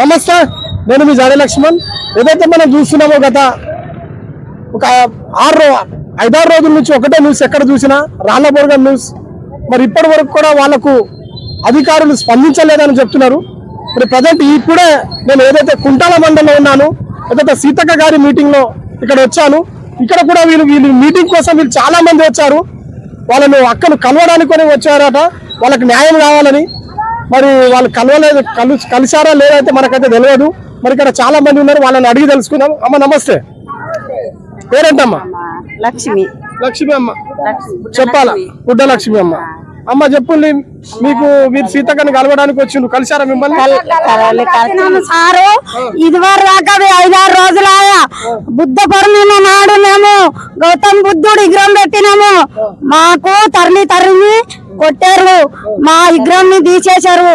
నమస్తే నేను మీ జాడే లక్ష్మణ్. ఏదైతే మనం చూస్తున్నామో గత ఒక ఆరు ఐదారు రోజుల నుంచి ఒకటే న్యూస్ ఎక్కడ చూసినా రాళ్ళబోర్గం న్యూస్. మరి ఇప్పటి వరకు కూడా వాళ్ళకు అధికారులు స్పందించలేదని చెప్తున్నారు. మరి ప్రజెంట్ ఇప్పుడే నేను ఏదైతే కుంటాల మండలంలో ఉన్నాను ఏదైతే సీతక్క గారి మీటింగ్లో ఇక్కడ వచ్చాను ఇక్కడ కూడా వీళ్ళు వీళ్ళు మీటింగ్ కోసం వీళ్ళు చాలా మంది వచ్చారు. వాళ్ళను అక్కను కలవడానికి వచ్చారట. వాళ్ళకి న్యాయం కావాలని మరి వాళ్ళు కలవలేదు కలు కలిసారా లేదైతే మనకైతే తెలియదు మరి ఇక్కడ చాలా మంది ఉన్నారు వాళ్ళని అడిగి తెలుసుకుందాం. అమ్మ నమస్తే. పేరేంటమ్మా? లక్ష్మి. లక్ష్మి అమ్మ. చెప్పాలా? గుడ్డ లక్ష్మి అమ్మ. అమ్మ చెప్పుండి. మీకు మీరు సీతక్కని కలవడానికి వచ్చిండ్రు. కలిసారా మిమ్మల్ని? సారు ఇది దాకా ఐదారు రోజులాయా బుద్ధ పౌర్ణమి నాడు మేము గౌతమ్ బుద్ధుడు విగ్రహం పెట్టినాము. మాకు తరిమి తరిమి కొట్టారు. మా విగ్రహం తీసేశారు.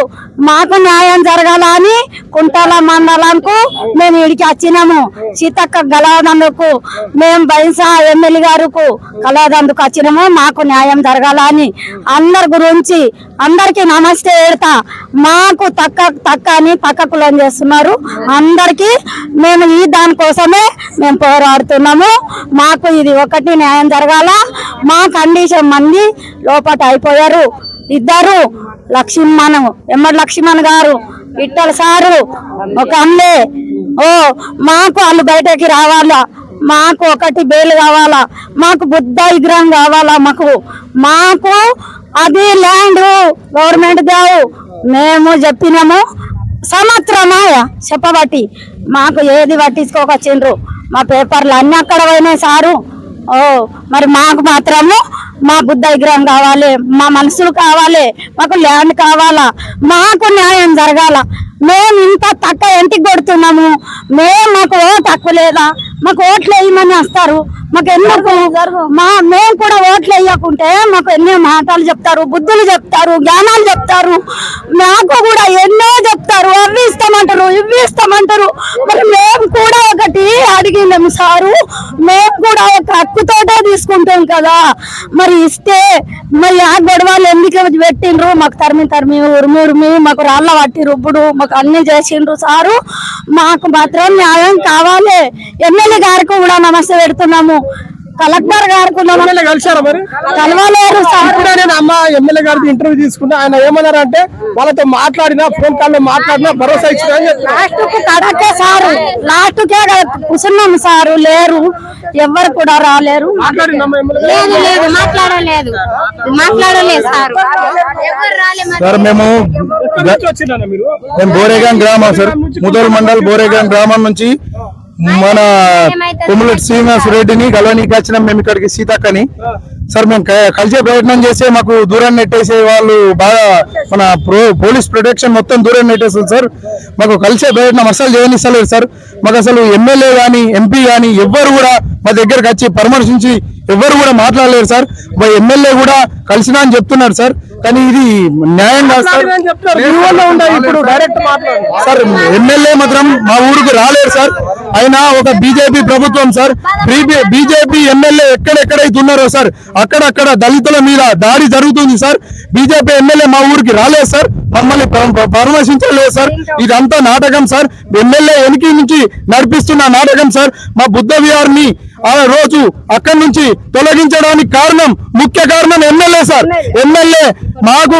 మాకు న్యాయం జరగాల అని కుంటాల మండలంకు మేము ఇడికి వచ్చినాము. సీతక్క గలవదందుకు మేము బైసా ఎమ్మెల్యే గారుకు కలవదందుకు వచ్చినాము. మాకు న్యాయం జరగాల అని అందరి గురించి అందరికి నమస్తే ఏడతా మాకు తక్క తక్క అని పక్క లోన్ చేస్తున్నారు. అందరికి మేము ఈ దానికోసమే మేము పోరాడుతున్నాము. మాకు ఇది ఒకటి న్యాయం జరగాల? మా కండిషన్ మంది లోపట అయిపోయారు. ఇద్దరు లక్ష్మణ్ ఎమ్మడి లక్ష్మణ్ గారు ఇట్టల సారు ఒక అమ్మే. ఓ మాకు వాళ్ళు బయటకి రావాలా? మాకు ఒకటి బేలు కావాలా? మాకు బుద్ధ విగ్రహం కావాలా? మాకు మాకు అది ల్యాండ్ గవర్నమెంట్ దావు. మేము చెప్పినాము సంవత్సరమాయ చెప్పబట్టి. మాకు ఏది పట్టించుకోకొచ్చిండ్రు మా పేపర్లు అన్ని అక్కడ పోయినాయి సారు. ఓ మరి మాకు మాత్రము మా బుద్ధ విగ్రహం కావాలి మా మనసులు కావాలి మాకు ల్యాండ్ కావాలా మాకు న్యాయం జరగాల. మేము ఇంత తక్కువ ఇంటికి కొడుతున్నాము? మేము మాకు ఓటు హక్కు లేదా? మాకు ఓట్లు వేయమని వస్తారు. మాకు ఎందుకు? మా మేము కూడా ఓట్లు వేయకుంటే మాకు ఎన్నో మాటలు చెప్తారు బుద్ధులు చెప్తారు జ్ఞానాలు చెప్తారు. మాకు కూడా ఎన్నో చెప్తారు అవి ఇస్తామంటారు ఇవి ఇస్తామంటారు. మరి మేము కూడా ఒకటి అడిగినాము సారు. మేము కూడా ఒక హక్కుతోటే తీసుకుంటాం కదా. మరి ఇస్తే మరి ఆ గొడవలు ఎందుకు పెట్టిండ్రు? మాకు తరిమి తరిమి ఉరిమి ఉరిమి మాకు రాళ్ళ పట్టి రుబ్బుడు మాకు అన్ని చేసిండ్రు సారు. మాకు మాత్రం న్యాయం కావాలి. ఎమ్మెల్యే గారికి కూడా నమస్తే పెడుతున్నాము. కలెక్టర్ ఎమ్మెల్యే కలిసారా మరి? కలవలేరు సార్. ఇప్పుడే నేను అమ్మ ఎమ్మెల్యే గారికి ఇంటర్వ్యూ తీసుకున్నా. ఆయన ఏమన్నారంటే వాళ్ళతో మాట్లాడినా ఫోన్ కాల్లో మాట్లాడినా భరోసా ఇచ్చిన. లాస్ట్కు సారు. లాస్ట్ కే కూర్చున్నాము సారు. లేరు. ఎవ్వరు కూడా రాలేరు. మాట్లాడిందమ్మా ఎమ్మెల్యే గారు? లేదు లేదు. మాట్లాడలేదు. మాట్లాడలేదు సారు. సార్ మేము మేము బోరేగాం గ్రామం సార్. ముదల్ మండల్ బోరేగాం గ్రామం నుంచి మన కొమ్ములటి శ్రీనివాస్ రెడ్డిని గలవనీకి వచ్చినాం మేము ఇక్కడికి సీతక్కని. సార్ మేము కలిసే ప్రయత్నం చేస్తే మాకు దూరం నెట్టేసే వాళ్ళు బాగా మన ప్రో పోలీస్ ప్రొటెక్షన్ మొత్తం దూరం నెట్టేస్తుంది సార్. మాకు కలిసే ప్రయత్నం అసలు చేయనిస్తలేదు సార్. మాకు అసలు ఎమ్మెల్యే కానీ ఎంపీ కానీ ఎవ్వరు కూడా మా దగ్గరకు వచ్చి పరామర్శించి ఎవ్వరు కూడా మాట్లాడలేరు సార్. మా ఎమ్మెల్యే కూడా కలిసినా అని చెప్తున్నారు సార్. కానీ ఇది న్యాయం కాదు సార్. ఎమ్మెల్యే మాత్రం మా ఊరికి రాలేరు సార్. అయినా ఒక బీజేపీ ప్రభుత్వం సార్ బీజేపీ ఎమ్మెల్యే ఎక్కడెక్కడైతే ఉన్నారో సార్ అక్కడక్కడ దళితుల మీద దాడి జరుగుతుంది సార్. బీజేపీ ఎమ్మెల్యే మా ఊరికి రాలేదు సార్. మమ్మల్ని పరామర్శించలేదు సార్. ఇదంతా నాటకం సార్. ఎమ్మెల్యే వెనక నుంచి నడిపిస్తున్న నాటకం సార్. మా బుద్ధ విహార్ని ఆ రోజు అక్కడి నుంచి తొలగించడానికి కారణం ముఖ్య కారణం ఎమ్మెల్యే సార్. ఎమ్మెల్యే మాకు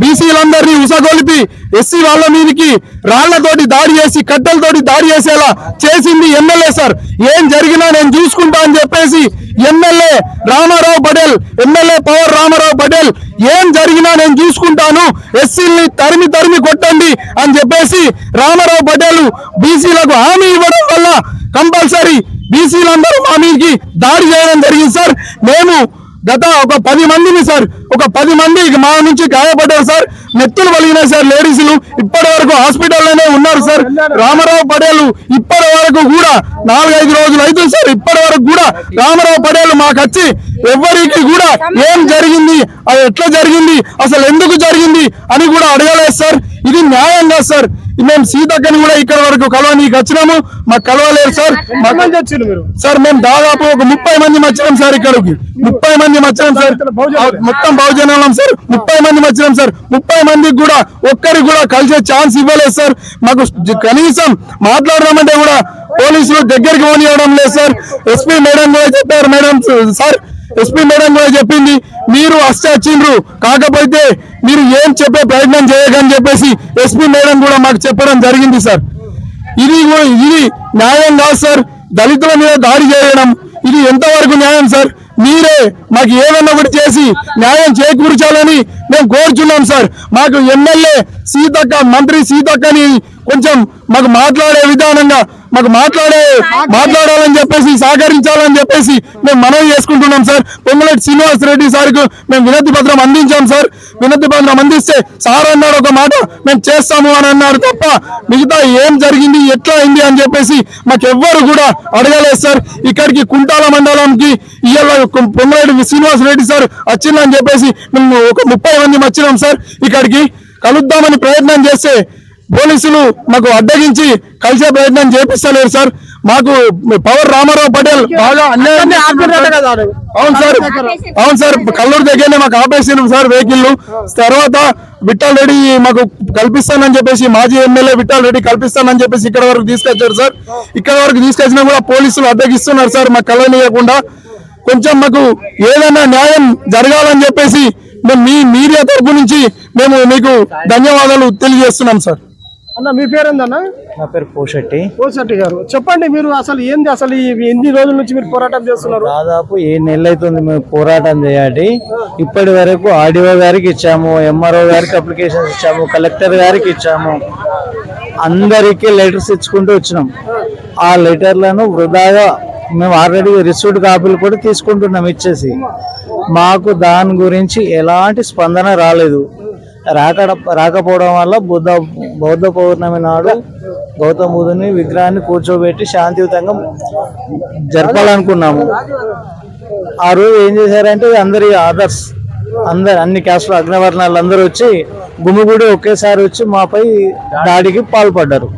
బీసీలందరినీ ఉసగొలిపి ఎస్సీ వాళ్ళ మీదకి రాళ్ళతోటి దాడి చేసి కట్టెలతోటి దాడి చేసేలా చేసింది ఎమ్మెల్యే సార్. ఏం జరిగినా నేను చూసుకుంటా అని చెప్పేసి MLA Ramarao Patel MLA power Ramarao Patel ఏం జరిగినా నేను చూసుకుంటాను ఎస్సీల్ని తరిమి తరిమి కొట్టండి అని చెప్పేసి రామారావు పటేల్ బీసీలకు హామీ ఇవ్వడం వల్ల కంపల్సరీ బీసీలందరూ మా మీదకి దాడి చేయడం జరిగింది సార్. మేము గత ఒక పది మందిని సార్ ఒక పది మంది మా నుంచి గాయపడ్డారు సార్. నెత్తులు పలిగినాయి సార్ లేడీస్లు. ఇప్పటి వరకు హాస్పిటల్లోనే ఉన్నారు సార్. రామారావు పడేలు ఇప్పటి వరకు కూడా నాలుగైదు రోజులు అవుతుంది సార్. ఇప్పటి వరకు కూడా రామారావు పడేలు మాకు వచ్చి ఎవరికి కూడా ఏం జరిగింది అది ఎట్లా జరిగింది అసలు ఎందుకు జరిగింది అని కూడా అడగలేదు సార్. ఇది న్యాయం కాదు సార్. మేము సీతక్కని కూడా ఇక్కడ వరకు కలవనీకి వచ్చినాము. మాకు కలవలేదు సార్. సార్ మేము దాదాపు ఒక ముప్పై మంది వచ్చినాం సార్ ఇక్కడికి. ముప్పై మంది వచ్చినాం సార్. మొత్తం బహుజనం సార్. ముప్పై మంది వచ్చినాం సార్. ముప్పై మందికి కూడా ఒక్కరికి కూడా కలిసే ఛాన్స్ ఇవ్వలేదు సార్. మాకు కనీసం మాట్లాడదామంటే కూడా పోలీసులు దగ్గరికి పోనివ్వడం లేదు సార్. ఎస్పీ మేడం కూడా చెప్పారు మేడం సార్ ఎస్పీ మేడం కూడా చెప్పింది మీరు వస్తే కాకపోతే మీరు ఏం చెప్పే ప్రయత్నం చేయకని చెప్పేసి ఎస్పీ మేడం కూడా మాకు చెప్పడం జరిగింది సార్. ఇది ఇది న్యాయం కాదు సార్. దళితుల మీద దాడి చేయడం ఇది ఎంతవరకు న్యాయం సార్? మీరే మాకు ఏదన్నా ఒకటి చేసి న్యాయం చేకూర్చాలని మేము కోరుచున్నాం సార్. మాకు ఎమ్మెల్యే సీతక్క మంత్రి సీతక్కని కొంచెం మాకు మాట్లాడే విధానంగా మాకు మాట్లాడే మాట్లాడాలని చెప్పేసి సహకరించాలని చెప్పేసి మేము మనవి చేసుకుంటున్నాం సార్. పొంగులెట్టి శ్రీనివాస్ రెడ్డి సార్కు మేము వినతి పత్రం అందించాం సార్. వినతి పత్రం అందిస్తే సార్ అన్నాడు ఒక మాట మేము చేస్తాము అని అన్నారు తప్ప మిగతా ఏం జరిగింది ఎట్లా అయింది అని చెప్పేసి మాకెవ్వరు కూడా అడగలేదు సార్. ఇక్కడికి కుంటాల మండలంకి ఇవాళ పొంగులెట్టి శ్రీనివాస్ రెడ్డి సార్ వచ్చిందని చెప్పేసి మేము ఒక ముప్పై మంది వచ్చినాం సార్. ఇక్కడికి కలుద్దామని ప్రయత్నం చేస్తే పోలీసులు మాకు అడ్డగించి కలిసే ప్రయత్నం చేపిస్తలేరు సార్. మాకు పవర్ రామారావు పటేల్ బాగా. అవును సార్. అవును సార్. కల్లూరు దగ్గరనే మాకు ఆపేసినాం సార్ వెహికల్. తర్వాత విఠల్ రెడ్డి మాకు కల్పిస్తానని చెప్పేసి మాజీ ఎమ్మెల్యే విఠల్ రెడ్డి కల్పిస్తానని చెప్పేసి ఇక్కడ వరకు తీసుకొచ్చారు సార్. ఇక్కడ వరకు తీసుకొచ్చినా కూడా పోలీసులు అడ్డగిస్తున్నారు సార్. మాకు కలవనీయకుండా కొంచెం మాకు ఏదైనా న్యాయం జరగాలని చెప్పేసి మేము మీ మీడియా తరపు నుంచి మేము మీకు ధన్యవాదాలు తెలియజేస్తున్నాం సార్. అన్న మీ పేరేందన్న? నా పేరు పోషెట్టి కోసట్టి గారు. చెప్పండి మీరు అసలు ఏంది అసలు ఎన్ని రోజుల నుంచి మీరు పోరాటం చేస్తున్నారు? దాదాపు ఏ నెలలు అవుతుంది మేము పోరాటం చేయాలి. ఇప్పటి వరకు ఆర్డీఓ గారికి ఇచ్చాము ఎంఆర్ఓ గారికి అప్లికేషన్ ఇచ్చాము కలెక్టర్ గారికి ఇచ్చాము. అందరికీ లెటర్స్ ఇచ్చుకుంటూ వచ్చినాం. ఆ లెటర్లను వృధాగా మేము ఆల్రెడీ రిసీవ్డ్ కాపీలు కూడా తీసుకుంటున్నాం ఇచ్చేసి. మాకు దాని గురించి ఎలాంటి స్పందన రాలేదు. రాకడ రాకపోవడం వల్ల బుద్ధ బౌద్ధ పౌర్ణమి నాడు గౌతమ బుద్ధుని విగ్రహాన్ని కూర్చోబెట్టి శాంతియుతంగా జరపాలనుకున్నాము. ఆ రోజు ఏం చేశారంటే అందరి ఆదర్స్ అందరు అన్ని క్యాస్ట్లు అగ్నవర్ణాలు అందరూ వచ్చి గుమిగూడి ఒకేసారి వచ్చి మాపై దాడికి పాల్పడ్డారు.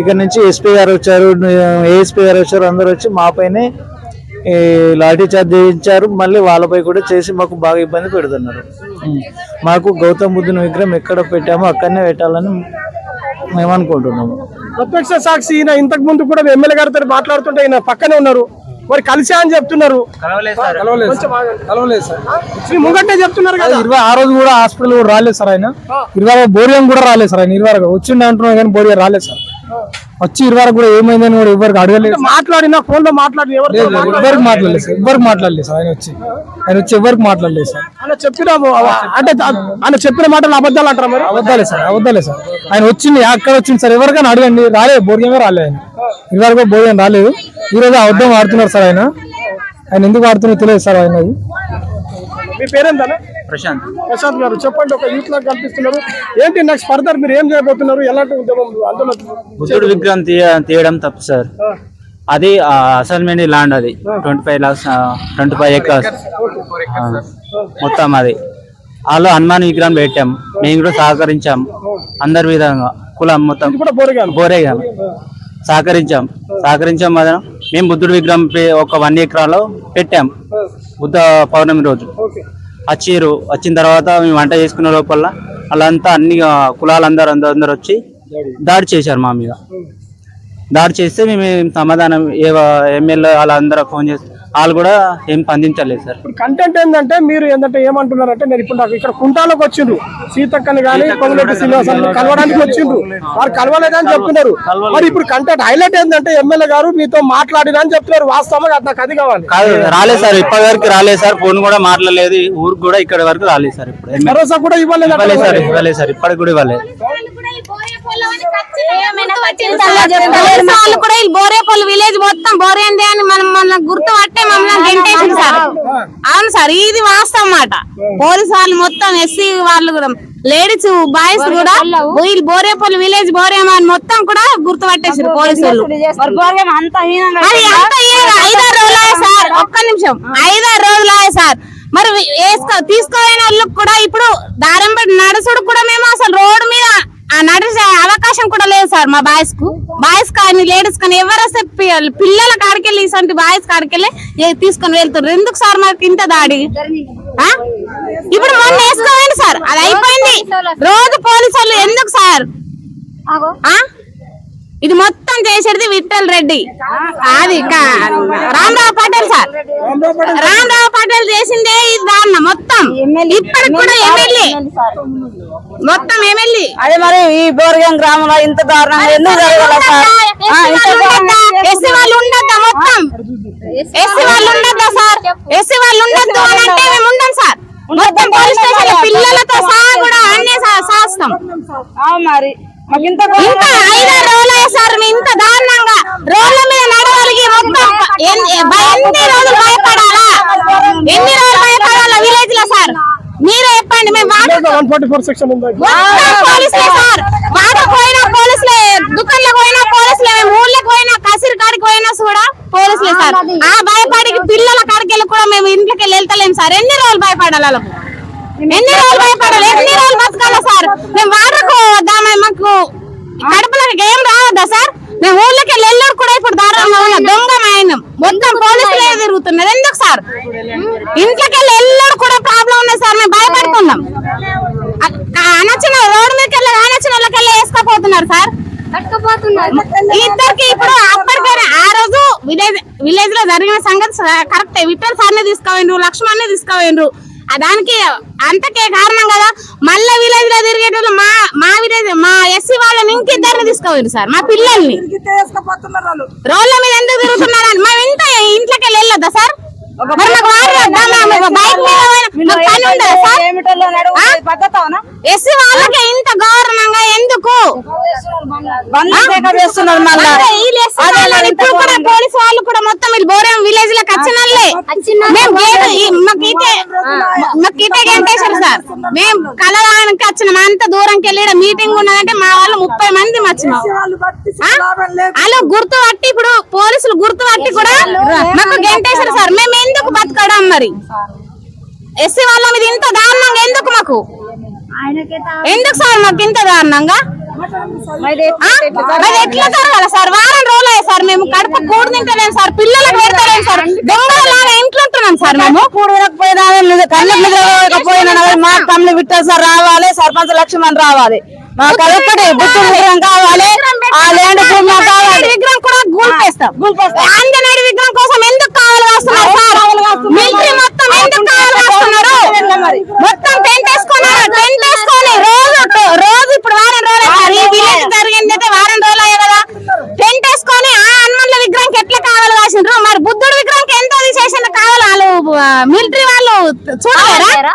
ఇక్కడ నుంచి ఎస్పీ గారు వచ్చారు ఏఎస్పీ గారు వచ్చారు అందరూ వచ్చి మాపైనే లాఠీ చార్జ్ చేయించారు. మళ్ళీ వాళ్ళపై కూడా చేసి మాకు బాగా ఇబ్బంది పెడుతున్నారు. మాకు గౌతమ్ బుద్ధుని విగ్రహం ఎక్కడ పెట్టామో అక్కడనే పెట్టాలని మేము అనుకుంటున్నాము. ప్రత్యక్ష సాక్షి ఈయన ఇంతకు ముందు కూడా ఎమ్మెల్యే గారితో మాట్లాడుతుంటే ఈయన పక్కనే ఉన్నారు. మరి కలిసా అని చెప్తున్నారు. కొంచెం ఆగండి. ఆ? మీ ముంగట్నే చెప్తున్నారు కదా. ఇరవై ఆ రోజు కూడా హాస్పిటల్ కూడా రాలేదు సార్ ఆయన. ఇరవై బోరియం కూడా రాలేదు సార్ ఆయన. ఇరవై వచ్చిండే అంటున్నాం కానీ బోరియం రాలేదు సార్. వచ్చి ఇరవై కూడా ఏమైందని కూడా ఎవరికి అడగలేదు. మాట్లాడినా ఫోన్లో మాట్లాడి ఎవరికి మాట్లాడలేదు సార్. ఎవరికి మాట్లాడలేదు సార్ ఆయన వచ్చి. ఆయన వచ్చి ఎవరికి మాట్లాడలేదు సార్. ఆయన చెప్పినాము అంటే ఆయన చెప్పిన మాటలు అబద్ధాలు అంటారా మరి? అబద్ధాలే సార్ అబద్ధాలే సార్. ఆయన వచ్చింది అక్కడ వచ్చింది సార్. ఎవరికైనా అడగండి రాలేదు బోరియమే రాలేదు ఆయన. ఇరవై వరకు బోరియం రాలేదు. ఈ రోజు అబద్ధం ఆడుతున్నారు సార్ ఆయన. ఆయన ఎందుకు ఆడుతున్నారో తెలియదు సార్ ఆయన మీ పేరేందనా ప్రశాంత్. ప్రశాంత్ గారు చెప్పండి ఒక యూత్ లాగా కనిపిస్తున్నారు. ఏంటి నెక్స్ట్ ఫర్దర్ మీరు ఏం చేయబోతున్నారు? ఎలాంటి ఉద్యమం అందులో? బుద్ధుడు విగ్రహం తీయ తీయడం తప్పు సార్. అది అసైన్మెంట్ ల్యాండ్ అది. Twenty five lakhs twenty five acres. మొత్తం అది. వాళ్ళు హనుమాన్ విగ్రహం పెట్టాం. మేము కూడా సహకరించాం. అందరి విధంగా. కులం మొత్తం బోరేగాం సహకరించాం. సహకరించాం కదా మేము బుద్ధుడు విగ్రహం పె- ఒక వన్ ఎకరాలో పెట్టాం. బుద్ధ పౌర్ణమి రోజు. ఓకే. వచ్చిర్రు వచ్చిన తర్వాత మేము వంట చేసుకునే లోపల వాళ్ళంతా అన్ని కులాలందరూ అందరూ అందరూ వచ్చి దాడి చేశారు మా మీద. దాడి చేస్తే మేము సమాధానం ఏ ఎమ్మెల్యే వాళ్ళందరూ ఫోన్ చేస్తాం వాళ్ళు కూడా ఏం స్పందించలేదు సార్. ఇప్పుడు కంటెంట్ ఏంటంటే మీరు ఏంటంటే ఏమంటున్నారంటే నేను ఇప్పుడు నాకు ఇక్కడ కుంటాలకు వచ్చిండ్రు. సీతక్కని కానీ పొంగులెట్టి శ్రీనివాసాన్ని కలవడానికి వచ్చిండ్రు. వారు కలవలేదని చెప్తున్నారు. మరి ఇప్పుడు కంటెంట్ హైలైట్ ఏంటంటే ఎమ్మెల్యే గారు మీతో మాట్లాడినా అని చెప్తున్నారు. వాస్తవంగా అది నాకు అది కావాలి. కాదు రాలేదు సార్. ఇప్పటి వరకు రాలేదు సార్. ఫోన్ కూడా మాట్లాడలేదు. ఊరికి కూడా ఇక్కడ వరకు రాలేదు సార్ ఇప్పుడు. భరోసా కూడా ఇవ్వలేదు ఇవ్వలేదు సార్. ఇవ్వలేదు సార్. ఇప్పటికి కూడా ఇవ్వలేదు. వాళ్ళు కూడా బోరేపల్లి విలేజ్ మొత్తం బోరేంది అని మనం మన గుర్తు పట్టే మమ్మల్ని గెంటేసింది సార్ అవును సార్ ఇది వాస్తవం మాట పోలీస్ వాళ్ళు మొత్తం ఎస్సీ వాళ్ళు కూడా లేడీస్ బాయ్స్ కూడా వీళ్ళు బోరేపల్లి విలేజ్ బోరేమా అని మొత్తం కూడా గుర్తు పట్టేసారు పోలీసు వాళ్ళు అది అంత ఐదారు రోజులు సార్ ఒక్క నిమిషం ఐదారు రోజులు సార్ మరి వేసుకో తీసుకోలేని వాళ్ళకి కూడా ఇప్పుడు దారం నడుసుడు కూడా మేము అసలు రోడ్డు నడిచే అవకాశం కూడా లేదు సార్ మా బాయ్స్కు. బాయ్స్ కానీ లేడీస్ కానీ ఎవరు వస్తే పి- పిల్లల కాడికెళ్ళి ఇసంటి బాయ్స్ కాడికెళ్ళి తీసుకొని వెళ్తారు ఎందుకు సార్ మాకు ఇంత దాడి? ఇప్పుడు మొన్న వేసుకోవాలి సార్. అది అయిపోయింది. రోజు పోలీసు ఎందుకు సార్? ఇది మొత్తం చేసేది విఠల్ రెడ్డి. అది రామరావు పటేల్ సార్. రామరావు పటేల్ చేసిందే ఇది దాన్న మొత్తం. ఇప్పటికి కూడా ఎమ్మెల్యే మొత్తం ఎమ్మెల్యే. అదే మరి ఈ బోర్గం గ్రామంలో ఇంత దారుణంగా ఎందుకు జరగాల ఎస్సీ వాళ్ళు ఉండొద్దా? మొత్తం? ఎస్సీ వాళ్ళు ఉండొద్దా సార్? ఎస్సీ వాళ్ళు ఉండొద్దు అని అంటే మేము ఉండం సార్. మొత్తం పోలీస్ స్టేషన్ పిల్లలతో సహా కూడా అన్నీ సాస్తాం మరి. ఇంత ఐదారు రోజులే ఇంత దారుణంగా రోడ్ల మీద నడవలిగి మొత్తం ఎన్ని రోజులు భయపడాలా? ఎన్ని రోజులు భయపడాలా విలేజ్లో సార్? మీరే చెప్పండి మేము పోలీసులే సార్. వాటర్ పోయినా పోలీసులే దుకాణంలో పోయినా పోలీసులే మేము ఊళ్ళకి పోయినా కసిరి కాడికి పోయినా కూడా పోలీసులే సార్. ఆ భయపడికి పిల్లల కాడికి వెళ్ళి కూడా మేము ఇంట్లోకి వెళ్ళి వెళ్తలేం సార్. ఎన్ని రోజులు భయపడాలి వాళ్ళకు? ఎన్ని రోజులు భయపడాలి? ఎన్ని రోజులు బతకాలా సార్? మేము మాకు కడుపులోకి ఏం రావద్దా సార్? మేము ఊళ్ళకి వెళ్ళి ఎల్లూరు కూడా ఇప్పుడు దారుణంగా ఉన్న. దొంగ మైనం మొత్తం పోలీసులే తిరుగుతున్నారు. ఎందుకు సార్? ఇంట్లోకి వెళ్ళి ఎల్లూరు కూడా ప్రాబ్లం ఉంది సార్. మేము భయపడుతున్నాం. అనొచ్చిన రోడ్డు మీదకి వెళ్ళి అనొచ్చిన వాళ్ళకి వెళ్ళి వేసుకోపోతున్నారు సార్. ఇద్దరికి ఇప్పుడు అప్పటికైనా ఆ రోజు విలేజ్ విలేజ్లో జరిగిన సంగతి కరెక్ట్. విఠల్ సార్ని తీసుకోవేండ్రు లక్ష్మణ్ని తీసుకోవేండ్రు ఆ దానికి అంతకే కారణం కదా. మళ్ళా విలేజ్లో తిరిగేటోళ్ళు మా మా విలేజ్ మా ఎస్సీ వాళ్ళని ఇంకిద్దరిని తీసుకోవేండ్రు సార్ మా పిల్లల్ని. రోడ్ల మీద ఎందుకు తిరుగుతున్నారని మేము ఇంత ఇంట్లోకి వెళ్ళి వెళ్ళొద్దా సార్? ఎస్సీ వాళ్ళకి ఇంత గౌరవంగా ఎందుకు? చేస్తున్నారు మళ్ళా. ఇప్పుడు కూడా పోలీసు వాళ్ళు కూడా మొత్తం వీళ్ళు బోరేం విలేజ్లో వచ్చినల్లే మేము గేట్ ఈ- మాకు ఇటే మాకు ఇటే గంటేశారు సార్. మేము కలవానికి వచ్చినాం. అంత దూరంకి వెళ్ళి మీటింగ్ ఉన్నదంటే మా వాళ్ళు ముప్పై మంది వచ్చినాం? వాళ్ళు గుర్తు పట్టి ఇప్పుడు పోలీసులు గుర్తు పట్టి కూడా మాకు గంటేశారు సార్. మేము ఎందుకు బతకడం మరి? ఎస్సీ వాళ్ళ మీద ఇంత దారుణంగా ఎందుకు మాకు? ఎందుకు సార్ మాకు ఇంత దారుణంగా? మరి ఎట్లా జరగాలి సార్? వారం రోజులు అయ్యాయి సార్ మేము కడుపు కూడు తింటలేము సార్ పిల్లలకు పెడతలేము సార్. దొంగలాగా ఇంట్లో ఉంటున్నాం సార్ మేము. కూడు వినకపోయినా కళ్ళు నిద్రపోయినా మా కళ్ళు విట్టారు సార్. రావాలి సర్పంచ్ లక్ష్మణ్ రావాలి. మా కలెక్టర్ బుద్ధి విగ్రహం కావాలి. ఆ ల్యాండ్ భూమి మాకు కావాలి ఆంజనేయుడి విగ్రహం కూడా గుల్పేస్తాం ఆంజనేయుడి విగ్రహం కోసం ఎందుకు కావాలి వస్తున్నారు సార్ మిలిటరీ మొత్తం ఎందుకు కావాలి వస్తున్నారు మొత్తం టెంట్ వేసుకున్నారు టెంట్ వేసుకొని రోజు రోజు ఇప్పుడు వారం రోజులు సార్ ఈ విలేజ్ జరిగింది అయితే వారం రోజులు అయ్యాయి కదా టెంట్ వేసుకొని ఆ హనుమన్ల విగ్రహంకి ఎట్లా కావాలి కాసిండ్రు మరి బుద్ధుడి విగ్రహంకి ఎంత తీసేసిన కావాలి వాళ్ళు మిలిటరీ వాళ్ళు చూడలేరా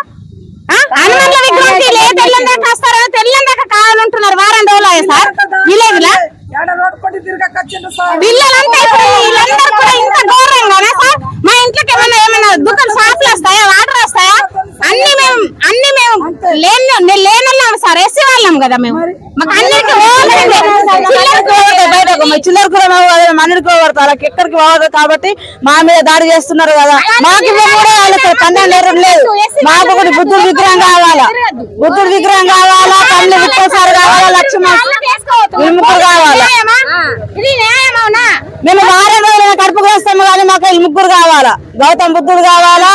ఆ? హనుమన్ల విగ్రహంకి లే తెల్లని దాకా వస్తారో తెల్లని దాకా కావాలంటున్నారు వారం రోజులు అయ్యాయి సార్ విలేజ్లో పిల్లలంతా ఇప్పుడు వీళ్ళందరూ కూడా ఇంత ఘోరంగానే సార్ మా ఇంట్లోకి ఏమన్నా ఏమన్నా దుకాణ షాపులు వస్తాయా వాటర్ వస్తాయా అన్ని మేము అన్ని లేని సార్ ఎస్సీ వాళ్ళం కదా మేము. మాకు కూడా పోవద్దు మన్నుడికి పోవద్దు వాళ్ళకి ఎక్కడికి పోవద్దు కాబట్టి మా మీద దాడి చేస్తున్నారు కదా. మాకు పన్నెండు లేదు మాకు కూడా బుద్ధుడి విగ్రహం కావాలా? బుద్ధుడి విగ్రహం కావాలా? కళ్ళు విప్పసారి కావాలా లక్ష్మణ్? ముగ్గురు కావాలా? మేము వారం రోజులు కడుపుకు వస్తాము కానీ మాకు ఈ ముగ్గురు కావాలా? గౌతమ్ బుద్ధుడు కావాలా?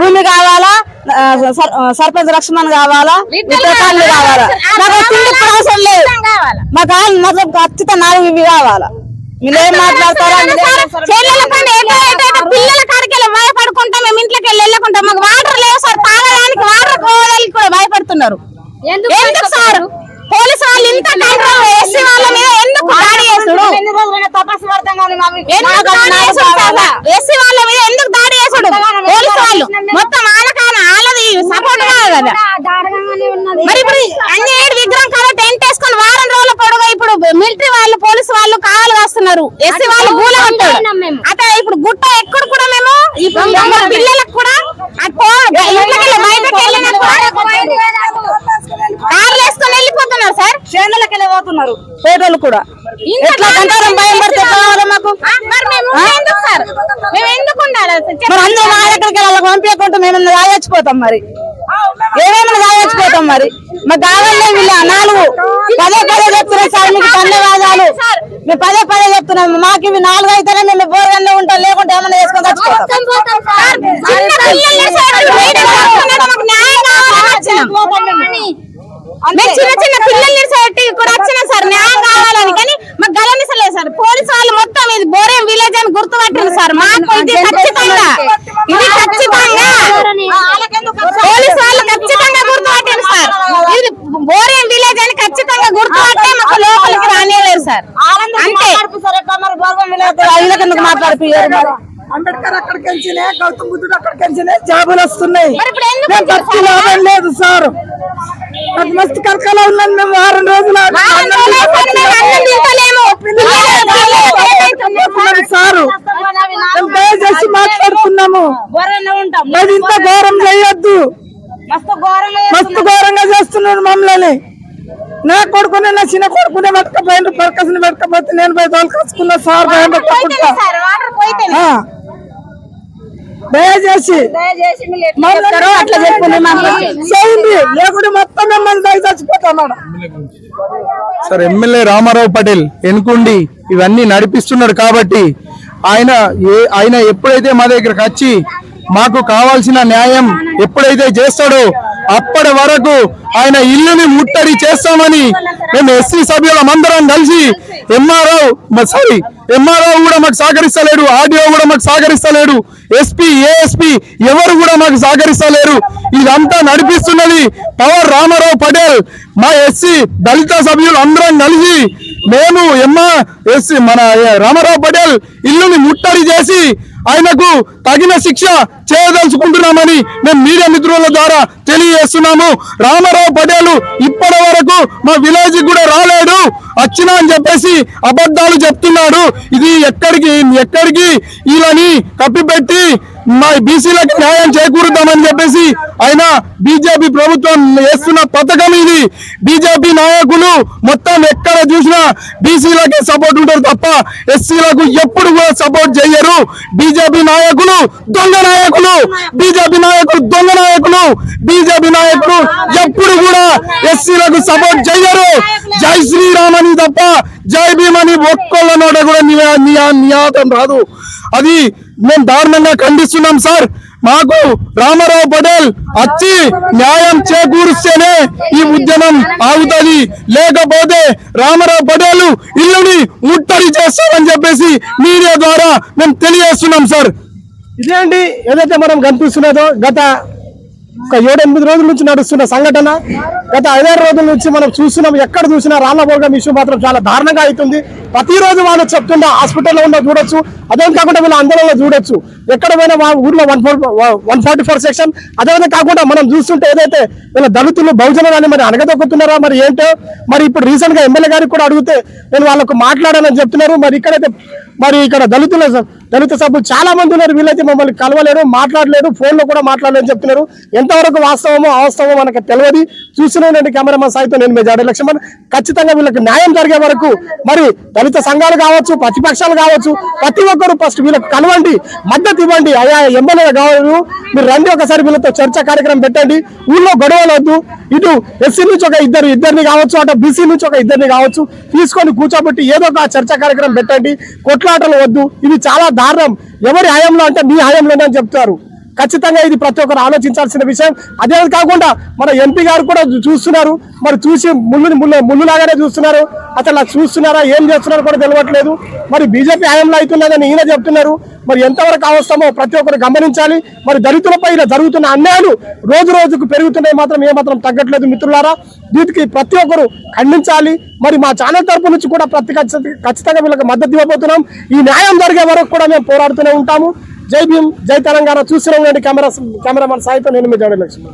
భూమి కావాలా? సర్పంచ్ లక్ష్మణ్ కావాలా? విత్తనాలు కావాలా? మాకు తిండి అవసరం లేదు. మాకు ఖచ్చితంగా నాలుగు ఇవి కావాలా? మీరు మాట్లాడతారా పిల్లల కాడికి భయపడుకుంటాం మేము ఇంట్లోకి వెళ్ళి వెళ్ళకుంటాం. మాకు వాటర్ లేవు సార్ తాగడానికి వాటర్ పోవడానికి కూడా భయపడుతున్నారు. ఎందుకు సార్? పోలీసు వాళ్ళు ఇంత కంట్రోల్ ఎస్సీ వాళ్ళ మీద ఎందుకు దాడి? ఎస్సీ వాళ్ళ మీద ఎందుకు దాడి చేసుడు పోలీసు వాళ్ళు మొత్తం ఆలకాన ఆలది సపోర్ట్ కాదు కదా మరి ఇప్పుడు విగ్రహం కాడ టెంట్ వేసుకొని వారం రోజుల పొడవు ఇప్పుడు మిలిటరీ వాళ్ళు పోలీసు వాళ్ళు కావాలి వస్తున్నారు ఎస్సీ వాళ్ళు గూల అట ఇప్పుడు గుట్ట ఎక్కడ కూడా మేము పిల్లలకు కూడా కార్లు వేసుకొని వెళ్ళిపోతున్నారు సార్. చేనులకి కూడా. ఎట్లా భయం పడితే మాకు? మేము ఎందుకు ఉండాలి? అసలు? మరి అందరూ మా దగ్గరికి వెళ్ళాలి పంపించకుంటే మేము రాయచ్చిపోతాం మరి. ఏమేమి రాయచ్చిపోతాం మరి. మాకు కావాలే వీళ్ళ నాలుగు. పదే పదే చెప్తున్నాం సార్ మీకు ధన్యవాదాలు. మేము పదే పదే చెప్తున్నాం మాకు ఇవి నాలుగు అయితేనే మేము బోర్గానే ఉంటాం లేకుంటే ఏమన్నా చేసుకొని చచ్చిపోతాం. సార్, చిన్న. మేము చిన్న కూడా వచ్చినాం సార్ న్యాయం కావాలని. కానీ మాకు గలనిసలేదు సార్. పోలీసు వాళ్ళు మొత్తం ఇది బోరేం విలేజ్ అని గుర్తుపట్టింది సార్. మాకు ఇది ఖచ్చితంగా ఇది ఖచ్చితంగా పోలీసు వాళ్ళు ఖచ్చితంగా గుర్తుపట్టింది సార్ ఇది బోరేం విలేజ్ అని ఖచ్చితంగా గుర్తుపట్టే మాకు లోపలికి రానియలేదు సార్ అంతే మరి. అంబేద్కర్ అక్కడికి వెళ్చినే గౌతమ్ బుద్ధుడు అక్కడికి వెళ్చినే జాబులు వస్తున్నాయి. మేము బతికి లాభం లేదు సార్. నాకు మస్తు కలకలా ఉన్నాను మేము వారం రోజులు సార్. మేము దయచేసి మాట్లాడుతున్నాము. మరి ఇంత ఘోరం చేయొద్దు. మస్తు ఘోరంగా చేస్తున్నాడు మమ్మల్ని. నా కొడుకునే నా చిన్న కొడుకునే పట్టుకపోయిండు పరకసిని పట్టుకపోతే నేను పోయి తోలుకొచ్చుకున్నా సార్ భయం పట్టుకుంటా. సార్ వాటర్ పోయితేనే ఆ. దయచేసి అట్లా చేయండి లేకుంటే మొత్తం మిమ్మల్ని దయ చచ్చిపోతాం సార్ ఎమ్మెల్యే రామారావు పటేల్ ఎన్కుండి ఇవన్నీ నడిపిస్తున్నాడు కాబట్టి ఆయన ఏ ఆయన ఎప్పుడైతే మా దగ్గరకు వచ్చి మాకు కావాల్సిన న్యాయం ఎప్పుడైతే చేస్తాడో అప్పటి వరకు ఆయన ఇల్లుని ముట్టడి చేస్తామని మేము ఎస్సీ సభ్యులమందరం కలిసి ఎంఆర్ఓ సారీ ఎంఆర్ఓ కూడా మాకు సహకరిస్తలేడు ఆర్డీఓ కూడా మాకు సహకరిస్తలేడు ఎస్పీ ఏఎస్పీ ఎవరు కూడా మాకు సహకరిస్తలేరు. ఇదంతా నడిపిస్తున్నది పవర్ రామారావు పటేల్ మా ఎస్సీ దళిత సభ్యులు అందరం కలిసి మేము ఎమ్మా ఎస్సీ మన రామారావు పటేల్ ఇల్లుని ముట్టడి చేసి ఆయనకు తగిన శిక్ష చేయదలుచుకుంటున్నామని మేము మీడియా మిత్రుల ద్వారా తెలియజేస్తున్నాము. రామారావు పటేలు ఇప్పటి వరకు మా విలేజ్ కూడా రాలేడు. వచ్చినా అని చెప్పేసి అబద్ధాలు చెప్తున్నాడు. ఇది ఎక్కడికి ఎక్కడికి? వీళ్ళని కప్పిపెట్టి మా బీసీలకు న్యాయం చేకూరుద్దామని చెప్పేసి ఆయన బీజేపీ ప్రభుత్వం వేస్తున్న పథకం ఇది. బీజేపీ నాయకులు మొత్తం ఎక్కడ చూసినా బీసీలకి సపోర్ట్ ఉంటారు తప్ప ఎస్సీలకు ఎప్పుడు కూడా సపోర్ట్ చేయరు. బీజేపీ నాయకులు దొంగ నాయకులు. బీజేపీ నాయకులు దొంగ నాయకులు. బీజేపీ నాయకులు ఎప్పుడు కూడా ఎస్సీలకు సపోర్ట్ చేయరు. జై శ్రీరామ్ అని తప్ప జై భీమ్ అని ఒక్కళ్ళ నోట కూడా నియా నియా- నియాతం రాదు. అది మేము దారుణంగా ఖండిస్తున్నాం సార్. మాకు రామారావు పటేల్ వచ్చి న్యాయం చేకూరుస్తేనే ఈ ఉద్యమం ఆగుతుంది. లేకపోతే రామారావు పటేల్ ఇల్లుని ముట్టడి చేస్తామని చెప్పేసి మీడియా ద్వారా మేము తెలియజేస్తున్నాం సార్. ఇదేంటి? ఏదైతే మనం కనిపిస్తున్నదో గత ఒక ఏడెనిమిది రోజుల నుంచి నడుస్తున్న సంఘటన గత ఐదారు రోజుల నుంచి మనం చూస్తున్నాం ఎక్కడ చూసినా రాళ్ళబోగం ఇష్యూ మాత్రం చాలా దారుణంగా అవుతుంది. ప్రతిరోజు వాళ్ళు చెప్తున్న హాస్పిటల్లో ఉన్న చూడొచ్చు అదేం కాకుండా వీళ్ళు ఆందోళనలో చూడొచ్చు. ఎక్కడ పోయినా మా ఊర్లో one four one forty four section అదే కాకుండా మనం చూస్తుంటే ఏదైతే వీళ్ళ దళితులు బహుజనులని మరి అనగదొక్కుతున్నారా మరి ఏంటో? మరి ఇప్పుడు రీసెంట్గా ఎమ్మెల్యే గారికి కూడా అడిగితే నేను వాళ్ళకు మాట్లాడానని చెప్తున్నారు. మరి ఇక్కడైతే మరి ఇక్కడ దళితుల దళిత సభ్యులు చాలా మంది ఉన్నారు. వీళ్ళైతే మమ్మల్ని కలవలేరు మాట్లాడలేరు ఫోన్లో కూడా మాట్లాడలేరు చెప్తున్నారు. ఎంతవరకు వాస్తవమో అవాస్తవమో మనకు తెలియదు. చూస్తున్నానండి కెమెరామన్ సాయితో నేను మీ జాడ లక్ష్మణ్. ఖచ్చితంగా వీళ్ళకి న్యాయం జరిగే వరకు మరి దళిత సంఘాలు కావచ్చు ప్రతిపక్షాలు కావచ్చు ప్రతి ఒక్కరు ఫస్ట్ వీళ్ళకి కలవండి మద్దతు ఇవ్వండి. అయ్యా ఎమ్మెల్యే కావాలి మీరు రండి ఒకసారి వీళ్ళతో చర్చ కార్యక్రమం పెట్టండి. ఊళ్ళో గొడవలు వద్దు. ఇటు ఎస్సీ నుంచి ఒక ఇద్దరు ఇద్దరిని కావచ్చు అటు బీసీ నుంచి ఒక ఇద్దరిని కావచ్చు తీసుకొని కూర్చోబెట్టి ఏదో ఒక చర్చ కార్యక్రమం పెట్టండి. కొట్లాటలు వద్దు. ఇది చాలా దారుణం. ఎవరి హయాంలో అంటే మీ హయాంలోనే అని చెప్తారు. ఖచ్చితంగా ఇది ప్రతి ఒక్కరు ఆలోచించాల్సిన విషయం. అదే కాకుండా మన ఎంపీ గారు కూడా చూస్తున్నారు. మరి చూసి ముళ్ళు ముళ్ళు ముళ్ళులాగానే చూస్తున్నారు. అసలు అలా చూస్తున్నారా ఏం చేస్తున్నారో కూడా తెలియట్లేదు మరి బీజేపీ హయాంలో అవుతున్నదని ఈయన చెప్తున్నారు. మరి ఎంతవరకు అవసరమో ప్రతి ఒక్కరు గమనించాలి. మరి దళితులపై ఇలా జరుగుతున్న అన్యాయాలు రోజు రోజుకు పెరుగుతున్నాయి మాత్రం ఏమాత్రం తగ్గట్లేదు మిత్రులారా. వీటికి ప్రతి ఒక్కరు ఖండించాలి. మరి మా ఛానల్ తరపు నుంచి కూడా ప్రతి ఖచ్చితంగా వీళ్ళకి మద్దతు ఇవ్వబోతున్నాం. ఈ న్యాయం జరిగే వరకు కూడా మేము పోరాడుతూనే ఉంటాము. జై భీమ్ జై తెలంగాణ. చూస్తున్నాం కెమెరా కెమెరామన్ సాయితో నేను మీ జడ లక్ష్మణ్.